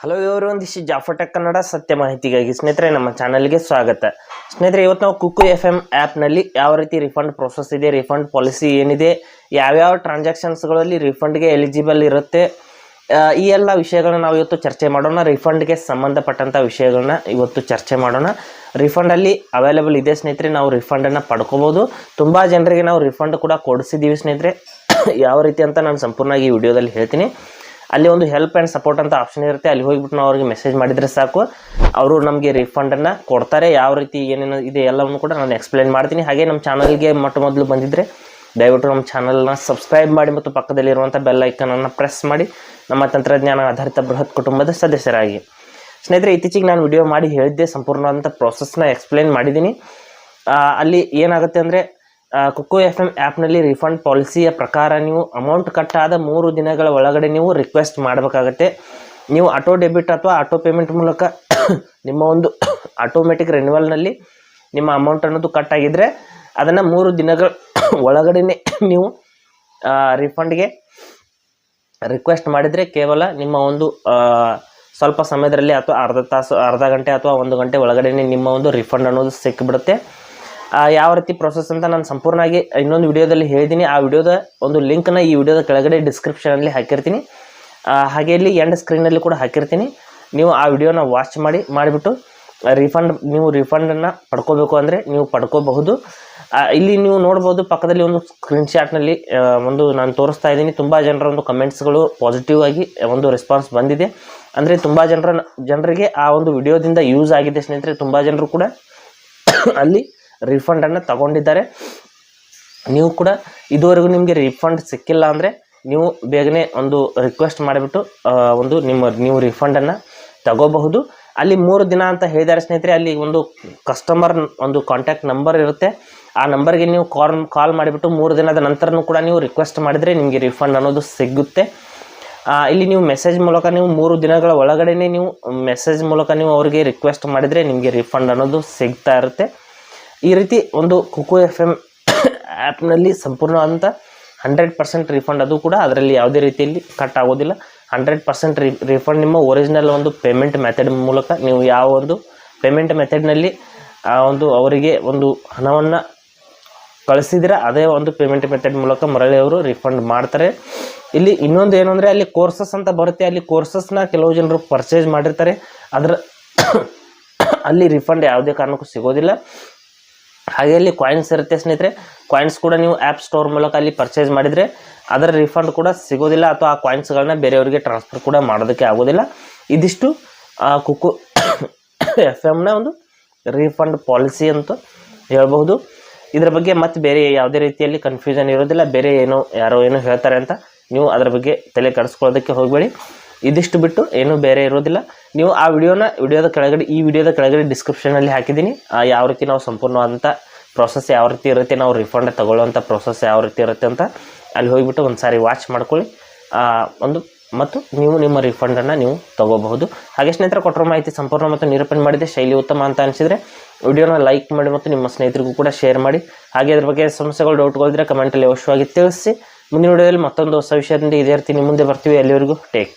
Hello ಇವರು ಒಂದಿಷ್ಟು ಜಾಫಟಕ್ ಕನ್ನಡ ಸತ್ಯ ಮಾಹಿತಿಗಾಗಿ ಸ್ನೇಹಿತರೆ, ನಮ್ಮ ಚಾನಲ್ಗೆ ಸ್ವಾಗತ. ಸ್ನೇಹಿತರೆ, ಇವತ್ತು ನಾವು ಕುಕ್ಕು ಎಫ್ ಎಂ ಆ್ಯಪ್ನಲ್ಲಿ ಯಾವ ರೀತಿ ರಿಫಂಡ್ ಪ್ರೊಸೆಸ್ ಇದೆ ರಿಫಂಡ್ ಪಾಲಿಸಿ ಏನಿದೆ, ಯಾವ್ಯಾವ ಟ್ರಾನ್ಸಾಕ್ಷನ್ಸ್ಗಳಲ್ಲಿ ರಿಫಂಡ್ಗೆ ಎಲಿಜಿಬಲ್ ಇರುತ್ತೆ ಈ ಎಲ್ಲ ವಿಷಯಗಳನ್ನ ನಾವು ಇವತ್ತು ಚರ್ಚೆ ಮಾಡೋಣ. ರಿಫಂಡ್ಗೆ ಸಂಬಂಧಪಟ್ಟಂಥ ವಿಷಯಗಳನ್ನ ಇವತ್ತು ಚರ್ಚೆ ಮಾಡೋಣ. ರಿಫಂಡಲ್ಲಿ ಅವೈಲೇಬಲ್ ಇದೆ ಸ್ನೇಹಿತರೆ, ನಾವು ರಿಫಂಡನ್ನು ಪಡ್ಕೋಬೋದು. ತುಂಬ ಜನರಿಗೆ ನಾವು ರಿಫಂಡ್ ಕೂಡ ಕೊಡಿಸಿದ್ದೀವಿ ಸ್ನೇಹಿತರೆ. ಯಾವ ರೀತಿ ಅಂತ ನಾನು ಸಂಪೂರ್ಣವಾಗಿ ವಿಡಿಯೋದಲ್ಲಿ ಹೇಳ್ತೀನಿ. ಅಲ್ಲಿ ಒಂದು ಹೆಲ್ಪ್ ಆ್ಯಂಡ್ ಸಪೋರ್ಟ್ ಅಂತ ಆಪ್ಷನ್ ಇರುತ್ತೆ. ಅಲ್ಲಿ ಹೋಗಿಬಿಟ್ಟು ನಾವು ಅವ್ರಿಗೆ ಮೆಸೇಜ್ ಮಾಡಿದರೆ ಸಾಕು. ಅವರು ನಮಗೆ ರಿಫಂಡನ್ನು ಕೊಡ್ತಾರೆ. ಯಾವ ರೀತಿ ಏನೇನು ಇದೆ ಎಲ್ಲವನ್ನು ಕೂಡ ನಾನು ಎಕ್ಸ್ಪ್ಲೈನ್ ಮಾಡ್ತೀನಿ. ಹಾಗೆ ನಮ್ಮ ಚಾನಲ್ಗೆ ಮೊಟ್ಟ ಮೊದಲು ಬಂದಿದ್ದರೆ ದಯವಿಟ್ಟು ನಮ್ಮ ಚಾನಲ್ನ ಸಬ್ಸ್ಕ್ರೈಬ್ ಮಾಡಿ ಮತ್ತು ಪಕ್ಕದಲ್ಲಿರುವಂಥ ಬೆಲ್ ಐಕನನ್ನು ಪ್ರೆಸ್ ಮಾಡಿ. ನಮ್ಮ ತಂತ್ರಜ್ಞಾನ ಆಧಾರಿತ ಬೃಹತ್ ಕುಟುಂಬದ ಸದಸ್ಯರಾಗಿ. ಸ್ನೇಹಿತರೆ, ಇತ್ತೀಚೆಗೆ ನಾನು ವಿಡಿಯೋ ಮಾಡಿ ಹೇಳಿದ್ದೆ ಸಂಪೂರ್ಣವಾದಂಥ ಪ್ರೊಸೆಸ್ನ ಎಕ್ಸ್ಪ್ಲೈನ್ ಮಾಡಿದ್ದೀನಿ. ಅಲ್ಲಿ ಏನಾಗುತ್ತೆ ಅಂದರೆ ಕುಕ್ಕೋ ಎಫ್ ಎಂ ಆ್ಯಪ್ನಲ್ಲಿ ರಿಫಂಡ್ ಪಾಲಿಸಿಯ ಪ್ರಕಾರ ನೀವು ಅಮೌಂಟ್ ಕಟ್ಟಾದ ಮೂರು ದಿನಗಳ ಒಳಗಡೆ ನೀವು ರಿಕ್ವೆಸ್ಟ್ ಮಾಡಬೇಕಾಗತ್ತೆ. ನೀವು ಆಟೋ ಡೆಬಿಟ್ ಅಥವಾ ಆಟೋ ಪೇಮೆಂಟ್ ಮೂಲಕ ನಿಮ್ಮ ಒಂದು ಆಟೋಮೆಟಿಕ್ ರಿನ್ಯೂವಲ್ನಲ್ಲಿ ನಿಮ್ಮ ಅಮೌಂಟ್ ಅನ್ನೋದು ಕಟ್ ಆಗಿದ್ದರೆ ಅದನ್ನು ಮೂರು ದಿನಗಳ ಒಳಗಡೆ ನೀವು ರಿಫಂಡ್ಗೆ ರಿಕ್ವೆಸ್ಟ್ ಮಾಡಿದರೆ ಕೇವಲ ನಿಮ್ಮ ಒಂದು ಸ್ವಲ್ಪ ಸಮಯದಲ್ಲಿ ಅಥವಾ ಅರ್ಧ ತಾಸು, ಅರ್ಧ ಗಂಟೆ ಅಥವಾ ಒಂದು ಗಂಟೆ ಒಳಗಡೆ ನಿಮ್ಮ ಒಂದು ರಿಫಂಡ್ ಅನ್ನೋದು ಸಿಕ್ಕಿಬಿಡುತ್ತೆ ಯಾವ ರೀತಿ ಪ್ರೊಸೆಸ್ ಅಂತ ನಾನು ಸಂಪೂರ್ಣವಾಗಿ ಇನ್ನೊಂದು ವಿಡಿಯೋದಲ್ಲಿ ಹೇಳಿದ್ದೀನಿ ಆ ವಿಡಿಯೋದ ಒಂದು ಲಿಂಕ್ನ ಈ ವಿಡಿಯೋದ ಕೆಳಗಡೆ ಡಿಸ್ಕ್ರಿಪ್ಷನಲ್ಲಿ ಹಾಕಿರ್ತೀನಿ. ಹಾಗೆ ಇಲ್ಲಿ ಎಂಡ್ ಸ್ಕ್ರೀನಲ್ಲಿ ಕೂಡ ಹಾಕಿರ್ತೀನಿ. ನೀವು ಆ ವಿಡಿಯೋನ ವಾಚ್ ಮಾಡಿ, ಮಾಡಿಬಿಟ್ಟು ರಿಫಂಡ್ ನೀವು ರಿಫಂಡನ್ನು ಪಡ್ಕೋಬೇಕು ಅಂದರೆ ನೀವು ಪಡ್ಕೋಬಹುದು. ಇಲ್ಲಿ ನೀವು ನೋಡ್ಬೋದು ಪಕ್ಕದಲ್ಲಿ ಒಂದು ಸ್ಕ್ರೀನ್ ಶಾಟ್ನಲ್ಲಿ ಒಂದು ನಾನು ತೋರಿಸ್ತಾ ಇದ್ದೀನಿ. ತುಂಬ ಜನರ ಒಂದು ಕಮೆಂಟ್ಸ್ಗಳು ಪಾಸಿಟಿವ್ ಆಗಿ, ಒಂದು ರೆಸ್ಪಾನ್ಸ್ ಬಂದಿದೆ. ಅಂದರೆ ತುಂಬ ಜನರ, ಜನರಿಗೆ ಆ ಒಂದು ವಿಡಿಯೋದಿಂದ ಯೂಸ್ ಆಗಿದೆ ಸ್ನೇಹಿತರೆ. ತುಂಬ ಜನರು ಕೂಡ ಅಲ್ಲಿ ರಿಫಂಡನ್ನು ತಗೊಂಡಿದ್ದಾರೆ. ನೀವು ಕೂಡ ಇದುವರೆಗೂ ನಿಮಗೆ ರಿಫಂಡ್ ಸಿಕ್ಕಿಲ್ಲ ಅಂದರೆ ನೀವು ಬೇಗನೆ ಒಂದು ರಿಕ್ವೆಸ್ಟ್ ಮಾಡಿಬಿಟ್ಟು ಒಂದು ನಿಮ್ಮ ನೀವು ರಿಫಂಡನ್ನು ತಗೋಬಹುದು. ಅಲ್ಲಿ ಮೂರು ದಿನ ಅಂತ ಹೇಳಿದ್ದಾರೆ ಸ್ನೇಹಿತರೆ, ಅಲ್ಲಿ ಒಂದು ಕಸ್ಟಮರ್ ಒಂದು ಕಾಂಟ್ಯಾಕ್ಟ್ ನಂಬರ್ ಇರುತ್ತೆ. ಆ ನಂಬರ್ಗೆ ನೀವು ಕಾಲ್ ಕಾಲ್ ಮಾಡಿಬಿಟ್ಟು ಮೂರು ದಿನದ ನಂತರನೂ ಕೂಡ ನೀವು ರಿಕ್ವೆಸ್ಟ್ ಮಾಡಿದರೆ ನಿಮಗೆ ರಿಫಂಡ್ ಅನ್ನೋದು ಸಿಗುತ್ತೆ. ಇಲ್ಲಿ ನೀವು ಮೆಸೇಜ್ ಮೂಲಕ ನೀವು ಮೂರು ದಿನಗಳ ಒಳಗಡೆನೇ ನೀವು ಮೆಸೇಜ್ ಮೂಲಕ ನೀವು ಅವರಿಗೆ ರಿಕ್ವೆಸ್ಟ್ ಮಾಡಿದರೆ ನಿಮಗೆ ರಿಫಂಡ್ ಅನ್ನೋದು ಸಿಗ್ತಾ ಇರುತ್ತೆ. ಈ ರೀತಿ ಒಂದು ಕುಕು ಎಫ್ ಎಂ ಆ್ಯಪ್ನಲ್ಲಿ ಸಂಪೂರ್ಣವಾದಂಥ ಹಂಡ್ರೆಡ್ ಪರ್ಸೆಂಟ್ ರಿಫಂಡ್ ಅದು ಕೂಡ ಅದರಲ್ಲಿ ಯಾವುದೇ ರೀತಿಯಲ್ಲಿ ಕಟ್ ಆಗೋದಿಲ್ಲ. ಹಂಡ್ರೆಡ್ ಪರ್ಸೆಂಟ್ ರಿ ರಿಫಂಡ್ ನಿಮ್ಮ ಒರಿಜಿನಲ್ ಒಂದು ಪೇಮೆಂಟ್ ಮೆಥಡ್ ಮೂಲಕ ನೀವು ಯಾವ ಒಂದು ಪೇಮೆಂಟ್ ಮೆಥಡ್ನಲ್ಲಿ ಆ ಒಂದು ಅವರಿಗೆ ಒಂದು ಹಣವನ್ನು ಕಳಿಸಿದ್ರೆ, ಅದೇ ಒಂದು ಪೇಮೆಂಟ್ ಮೆಥಡ್ ಮೂಲಕ ಮರಳಿ ಅವರು ರಿಫಂಡ್ ಮಾಡ್ತಾರೆ. ಇಲ್ಲಿ ಇನ್ನೊಂದು ಏನು ಅಂದರೆ ಅಲ್ಲಿ ಕೋರ್ಸಸ್ ಅಂತ ಬರುತ್ತೆ. ಅಲ್ಲಿ ಕೋರ್ಸಸ್ನ ಕೆಲವು ಜನರು ಪರ್ಚೇಸ್ ಮಾಡಿರ್ತಾರೆ. ಅದರ, ಅಲ್ಲಿ ರಿಫಂಡ್ ಯಾವುದೇ ಕಾರಣಕ್ಕೂ ಸಿಗೋದಿಲ್ಲ. ಹಾಗೆ ಅಲ್ಲಿ ಕಾಯಿನ್ಸ್ ಇರುತ್ತೆ ಸ್ನೇಹಿತರೆ. ಕಾಯಿನ್ಸ್ ಕೂಡ ನೀವು ಆ್ಯಪ್ ಸ್ಟೋರ್ ಮೂಲಕ ಅಲ್ಲಿ ಪರ್ಚೇಸ್ ಮಾಡಿದರೆ ಅದರ ರಿಫಂಡ್ ಕೂಡ ಸಿಗೋದಿಲ್ಲ ಅಥವಾ ಆ ಕಾಯಿನ್ಸ್ಗಳನ್ನ ಬೇರೆಯವರಿಗೆ ಟ್ರಾನ್ಸ್ಫರ್ ಕೂಡ ಮಾಡೋದಕ್ಕೆ ಆಗೋದಿಲ್ಲ. ಇದಿಷ್ಟು, ಆ, ಕುಕ್ಕು ಎಫ್ ಎಮ್ನ ಒಂದು ರೀಫಂಡ್ ಪಾಲಿಸಿ ಅಂತ ಹೇಳ್ಬೋದು ಇದರ ಬಗ್ಗೆ ಮತ್ತೆ ಬೇರೆ ಯಾವುದೇ ರೀತಿಯಲ್ಲಿ ಕನ್ಫ್ಯೂಷನ್ ಇರೋದಿಲ್ಲ. ಬೇರೆ ಏನೋ, ಯಾರೋ ಏನೋ ಹೇಳ್ತಾರೆ ಅಂತ ನೀವು ಅದರ ಬಗ್ಗೆ ತಲೆ ಕೆಡಿಸ್ಕೊಳ್ಳೋದಕ್ಕೆ ಹೋಗಬೇಡಿ. ಇದಿಷ್ಟು ಬಿಟ್ಟು ಏನೂ ಬೇರೆ ಇರೋದಿಲ್ಲ. ನೀವು ಆ ವಿಡಿಯೋನ ವಿಡಿಯೋದ ಕೆಳಗಡೆ, ಈ ವಿಡಿಯೋದ ಕೆಳಗಡೆ ಡಿಸ್ಕ್ರಿಪ್ಷನಲ್ಲಿ ಹಾಕಿದ್ದೀನಿ. ಯಾವ ರೀತಿ ನಾವು ಸಂಪೂರ್ಣವಾದಂಥ ಪ್ರೊಸೆಸ್ ಯಾವ ರೀತಿ ಇರುತ್ತೆ, ನಾವು ರಿಫಂಡ್ ತಗೊಳ್ಳುವಂಥ ಪ್ರೊಸೆಸ್ ಯಾವ ರೀತಿ ಇರುತ್ತೆ ಅಂತ ಅಲ್ಲಿ ಹೋಗಿಬಿಟ್ಟು ಒಂದು ಸಾರಿ ವಾಚ್ ಮಾಡ್ಕೊಳ್ಳಿ ಒಂದು, ಮತ್ತು ನೀವು ನಿಮ್ಮ ರಿಫಂಡನ್ನು ನೀವು ತಗೋಬಹುದು. ಹಾಗೆ ಸ್ನೇಹಿತರ, ಕೊಟ್ಟಿರೋ ಮಾಹಿತಿ ಸಂಪೂರ್ಣ ಮತ್ತು ನಿರೂಪಣೆ ಮಾಡಿದೆ. ಶೈಲಿ ಉತ್ತಮ ಅಂತ ಅನಿಸಿದರೆ ವಿಡಿಯೋನ ಲೈಕ್ ಮಾಡಿ ಮತ್ತು ನಿಮ್ಮ ಸ್ನೇಹಿತರಿಗೂ ಕೂಡ ಶೇರ್ ಮಾಡಿ. ಹಾಗೆ ಅದ್ರ ಬಗ್ಗೆ ಸಮಸ್ಯೆಗಳು ಡೌಟ್ಗಳಿದ್ರೆ ಕಮೆಂಟಲ್ಲಿ ಅವಶ್ಯವಾಗಿ ತಿಳಿಸಿ. ಮುಂದಿನ ವಿಡಿಯೋದಲ್ಲಿ ಮತ್ತೊಂದು ಹೊಸ ವಿಷಯದಿಂದ ಇದೇ ರೀತಿ ನಿಮ್ಮ ಮುಂದೆ ಬರ್ತೀವಿ. ಅಲ್ಲಿವರೆಗೂ ಟೇಕ್ ಕೇರ್